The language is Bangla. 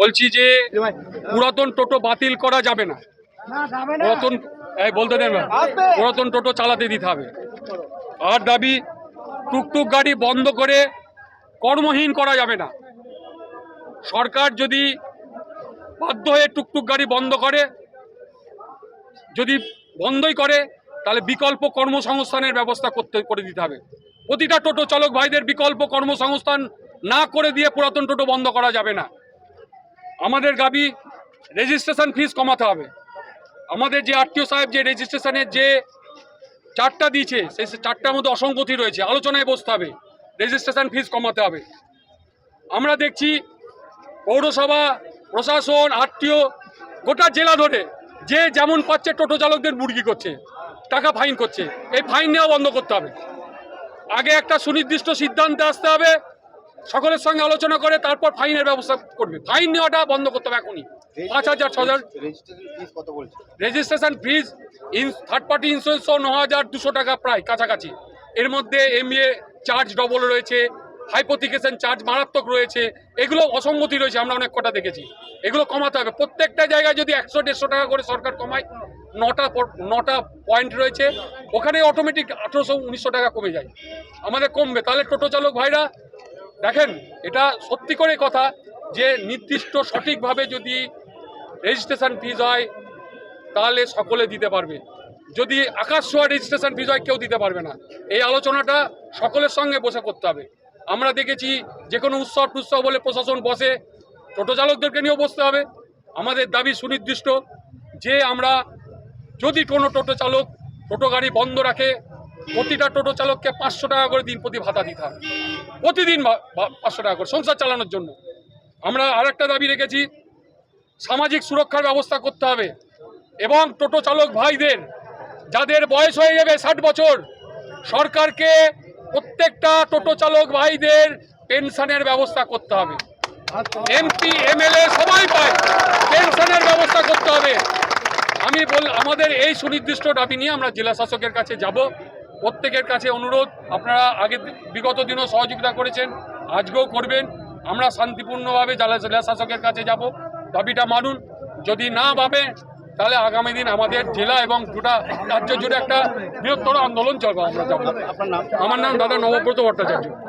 বলছি যে পুরাতন টোটো বাতিল করা যাবে না। পুরাতন বলতে দেন। পুরাতন টোটো চালাতে দিতে হবে। আর দাবি টুকটুক গাড়ি বন্ধ করে কর্মহীন করা যাবে না। সরকার যদি বাধ্য হয়ে টুকটুক গাড়ি বন্ধ করে যদি বন্ধই করে তাহলে বিকল্প কর্মসংস্থানের ব্যবস্থা করতে করে দিতে হবে। প্রতিটা টোটো চালক ভাইদের বিকল্প কর্মসংস্থান না করে দিয়ে পুরাতন টোটো বন্ধ করা যাবে না। আমাদের গাবি রেজিস্ট্রেশন ফিস কমাতে হবে। আমাদের যে আত্মীয় সাহেব যে রেজিস্ট্রেশনের যে চারটা দিয়েছে, সেই চারটার মধ্যে অসঙ্গতি রয়েছে। আলোচনায় বসতে হবে। রেজিস্ট্রেশন ফিস কমাতে হবে। আমরা দেখছি পৌরসভা, প্রশাসন আত্মীয় গোটা জেলা ধরে যে যেমন পাচ্ছে টোটো চালকদের মুরগি করছে, টাকা ফাইন করছে। এই ফাইন নেওয়া বন্ধ করতে হবে। আগে একটা সুনির্দিষ্ট সিদ্ধান্তে আসতে হবে। সকলের সঙ্গে আলোচনা করে তারপর ফাইনের ব্যবস্থা করবে। ফাইন নেওয়াটা বন্ধ করতে হবে এখনই। পাঁচ হাজার ছ হাজার। Registration fees in third party insurance ন হাজার দুশো টাকা প্রায় কাছাকাছি। এর মধ্যে এমএ চার্জ ডবল রয়েছে হাইপোথিকেশন চার্জ মারাত্মক রয়েছে এগুলো অসঙ্গতি রয়েছে আমরা অনেক কটা দেখেছি। এগুলো কমাতে হবে। প্রত্যেকটা জায়গায় যদি একশো দেড়শো টাকা করে সরকার কমায় নটা নটা পয়েন্ট রয়েছে ওখানে অটোমেটিক আঠেরোশো উনিশশো টাকা কমে যায়। আমাদের কমবে। তাহলে টোটো চালক ভাইরা দেখেন, এটা সত্যি করে কথা যে নির্দিষ্ট সঠিকভাবে যদি রেজিস্ট্রেশন ফিজ হয়, তাহলে সকলে দিতে পারবে। যদি আকাশ ছোঁয়া রেজিস্ট্রেশন ফিজ হয়, কেউ দিতে পারবে না। এই আলোচনাটা সকলের সঙ্গে বসে করতে হবে। আমরা দেখেছি যে কোনো উৎসব টুৎসব বলে প্রশাসন বসে, টোটো চালকদেরকে নিয়েও বসতে হবে। আমাদের দাবি সুনির্দিষ্ট যে আমরা যদি কোনো টোটো চালক টোটো গাড়ি বন্ধ রাখে প্রতিটা টোটো চালককে পাঁচশো টাকা করে দিন প্রতি ভাতা দিতে হবে প্রতিদিন পাঁচশো টাকা করে সংসার চালানোর জন্য। আমরা আরেকটা দাবি রেখেছি, সামাজিক সুরক্ষার ব্যবস্থা করতে হবে এবং টোটো চালক ভাইদের, যাদের বয়স হয়ে যাবে ষাট বছর, সরকারকে প্রত্যেকটা টোটো চালক ভাইদের পেনশনের ব্যবস্থা করতে হবে। এমপি, এমএলএ সবাই পায়, পেনশনের ব্যবস্থা করতে হবে। আমি বল আমাদের এই সুনির্দিষ্ট দাবি নিয়ে আমরা জেলা শাসকের কাছে যাব। প্রত্যেকের কাছে অনুরোধ আপনারা আগে বিগত দিনও সহযোগিতা করেছেন আজকেও করবেন। আমরা শান্তিপূর্ণভাবে জেলা জেলা শাসকের কাছে যাব। দাবিটা মানুন। যদি না ভাবে তাহলে আগামী দিন আমাদের জেলা এবং গোটা রাজ্য জুড়ে একটা বৃহত্তর আন্দোলন চলবে আমরা যাব আমার নাম দাদা নবব্রত ভট্টাচার্য।